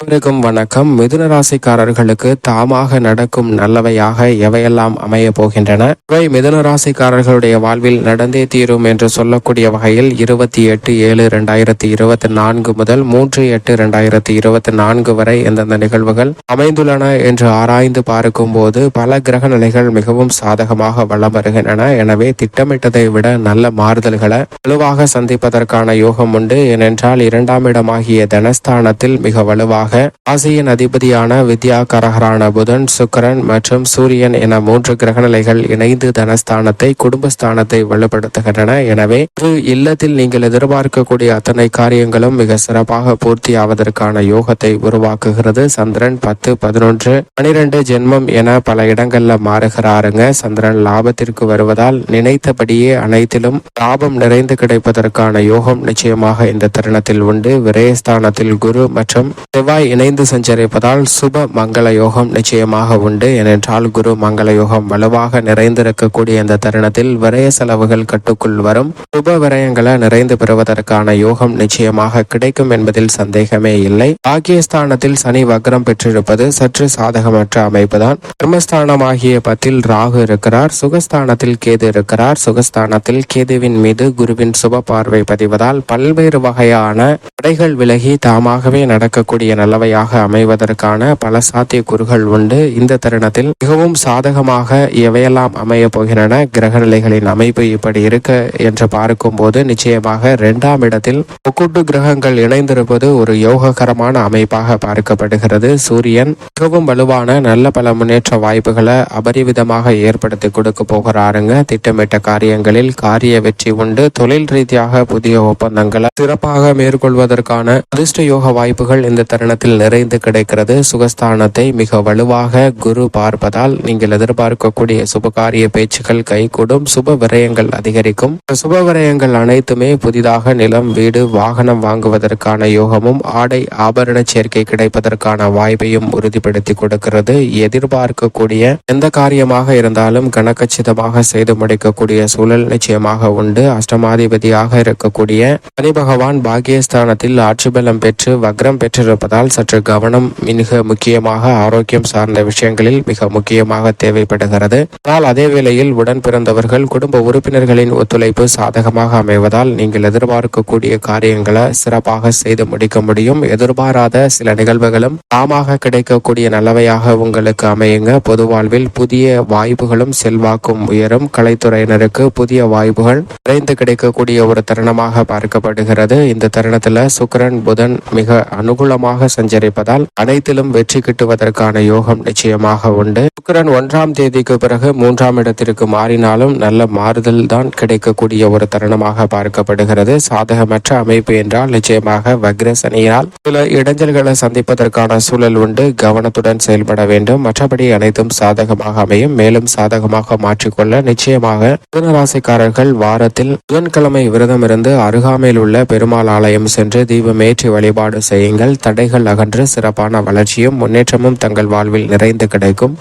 அனைவருக்கும் வணக்கம். மிதுன ராசிக்காரர்களுக்கு தாமாக நடக்கும் நல்லவையாக எவையெல்லாம் அமைய போகின்றன? இவை மிதுன ராசிக்காரர்களுடைய வாழ்வில் நடந்தே தீரும் என்று சொல்லக்கூடிய வகையில் இருபத்தி எட்டு ஏழு இரண்டாயிரத்தி இருபத்தி நான்கு முதல் மூன்று எட்டு இரண்டாயிரத்தி இருபத்தி நான்கு வரை எந்தெந்த நிகழ்வுகள் அமைந்துள்ளன என்று ஆராய்ந்து பார்க்கும் போது பல கிரக நிலைகள் மிகவும் சாதகமாக வளம் வருகின்றன. எனவே திட்டமிட்டதை விட நல்ல மாறுதல்களை வலுவாக சந்திப்பதற்கான யோகம் உண்டு. ஏனென்றால் இரண்டாம் இடமாகிய தனஸ்தானத்தில் மிக வலுவாக ஆசியின் அதிபதியான வித்யா கரகரான புதன் சுக்கரன் மற்றும் சூரியன் என மூன்று கிரகநிலைகள் இணைந்து தனஸ்தானத்தை குடும்பஸ்தானத்தை வலுப்படுத்துகின்றன. எனவே ஒரு இல்லத்தில் நீங்கள் எதிர்பார்க்கக்கூடிய அத்தனை காரியங்களும் மிக சிறப்பாக பூர்த்தி ஆவதற்கான யோகத்தை உருவாக்குகிறது. சந்திரன் பத்து பதினொன்று பனிரெண்டு ஜென்மம் என பல இடங்கள்ல மாறுகிறாருங்க. சந்திரன் லாபத்திற்கு வருவதால் நினைத்தபடியே அனைத்திலும் லாபம் நிறைந்து கிடைப்பதற்கான யோகம் நிச்சயமாக இந்த தருணத்தில் உண்டு. விரயஸ்தானத்தில் குரு மற்றும் செவ்வாய் இணைந்து சஞ்சரிப்பதால் சுப மங்கள யோகம் நிச்சயமாக உண்டு. ஏனென்றால் குரு மங்கள யோகம் வலுவாக நிறைந்திருக்கக்கூடிய இந்த தருணத்தில் விரய செலவுகள் கட்டுக்குள் வரும். சுப விரயங்களை நிறைந்து பெறுவதற்கான யோகம் நிச்சயமாக கிடைக்கும் என்பதில் சந்தேகமே இல்லை. பாக்கியஸ்தானத்தில் சனி வக்ரம் பெற்றிருப்பது சற்று சாதகமற்ற அமைப்புதான். கர்மஸ்தானமாகிய பத்தில் ராகு இருக்கிறார். சுகஸ்தானத்தில் கேது இருக்கிறார். சுகஸ்தானத்தில் கேதுவின் மீது குருவின் சுப பார்வை பதிவதால் பல்வேறு வகையான தடைகள் விலகி தாமாகவே நடக்கக்கூடிய நல்லவையாக அமைவதற்கான பல சாத்தியக்கூறுகள் உண்டு. இந்த தருணத்தில் மிகவும் சாதகமாக எவையெல்லாம் அமைய போகின்றன கிரக நிலைகளின் அமைப்பு இப்படி இருக்க என்று பார்க்கும்போது நிச்சயமாக இரண்டாம் இடத்தில் முக்கூட்டு கிரகங்கள் இணைந்திருப்பது ஒரு யோககரமான அமைப்பாக பார்க்கப்படுகிறது. சூரியன் மிகவும் வலுவான நல்ல பல முன்னேற்ற வாய்ப்புகளை அபரிவிதமாக ஏற்படுத்தி கொடுக்க போகிறாருங்க. திட்டமிட்ட காரியங்களில் காரிய வெற்றி உண்டு. தொழில் ரீதியாக புதிய ஒப்பந்தங்களை சிறப்பாக மேற்கொள்வதற்கான அதிர்ஷ்ட யோக வாய்ப்புகள் இந்த தருணத்தில் நிறைந்து கிடைக்கிறது. சுகஸ்தானத்தை மிக வலுவாக குரு பார்ப்பதால் நீங்கள் எதிர்பார்க்கக்கூடிய சுபகாரிய பேச்சுக்கள் கைகூடும். சுப விரயங்கள் அதிகரிக்கும். சுப விரயங்கள் அனைத்துமே புதிதாக நிலம் வீடு வாகனம் வாங்குவதற்கான யோகமும் ஆடை ஆபரண சேர்க்கை கிடைப்பதற்கான வாய்ப்பையும் உறுதிப்படுத்தி கொடுக்கிறது. எதிர்பார்க்கக்கூடிய எந்த காரியமாக இருந்தாலும் கனக்கச்சிதமாக செய்து முடிக்கக்கூடிய சூழல் நிச்சயமாக உண்டு. அஷ்டமாதிபதியாக இருக்கக்கூடிய சனி பகவான் பாக்கியஸ்தானத்தில் ஆட்சி பலம் பெற்று வக்ரம் பெற்றிருப்பதால் சற்று கவனம் மிக முக்கியமாக ஆரோக்கியம் சார்ந்த விஷயங்களில் மிக முக்கியமாக தேவைப்படுகிறது. ஆனால் அதே வேளையில் உடன் பிறந்தவர்கள் குடும்ப உறுப்பினர்களின் ஒத்துழைப்பு சாதகமாக அமைவதால் நீங்கள் எதிர்பார்க்கக்கூடிய காரியங்களை சிறப்பாக செய்து முடிக்க முடியும். எதிர்பாராத சில நிகழ்வுகளும் தாமாக கிடைக்கக்கூடிய நல்லவையாக உங்களுக்கு அமையுங்க. பொது வாழ்வில் புதிய வாய்ப்புகளும் செல்வாக்கும் உயரும். கலைத்துறையினருக்கு புதிய வாய்ப்புகள் விரைந்து கிடைக்கக்கூடிய ஒரு தருணமாக பார்க்கப்படுகிறது. இந்த தருணத்துல சுக்கிரன் புதன் மிக அனுகூலமாக சஞ்சரிப்பதால் அனைத்திலும் வெற்றி கிட்டுவதற்கான யோகம் நிச்சயமாக உண்டு. சுக்கரன் ஒன்றாம் தேதிக்கு பிறகு மூன்றாம் இடத்திற்கு மாறினாலும் நல்ல மாறுதல் தான் கிடைக்கக்கூடிய ஒரு தருணமாக பார்க்கப்படுகிறது. சாதகமற்ற அமைப்பு என்றால் நிச்சயமாக வக்ர சனியினால் சில இடைஞ்சல்களை சந்திப்பதற்கான சூழல் உண்டு. கவனத்துடன் செயல்பட வேண்டும். மற்றபடி அனைத்தும் சாதகமாக அமையும். மேலும் சாதகமாக மாற்றிக்கொள்ள நிச்சயமாக மிதுனராசிக்காரர்கள் வாரத்தில் புதன்கிழமை விரதம் இருந்து அருகாமையில் உள்ள பெருமாள் ஆலயம் சென்று தீபமேற்றி வழிபாடு செய்யுங்கள். தடைகள் அகன்று சிறப்பான வளர்ச்சியும் முன்னேற்றமும் தங்கள் வாழ்வில் நிறைந்து கிடைக்கும்.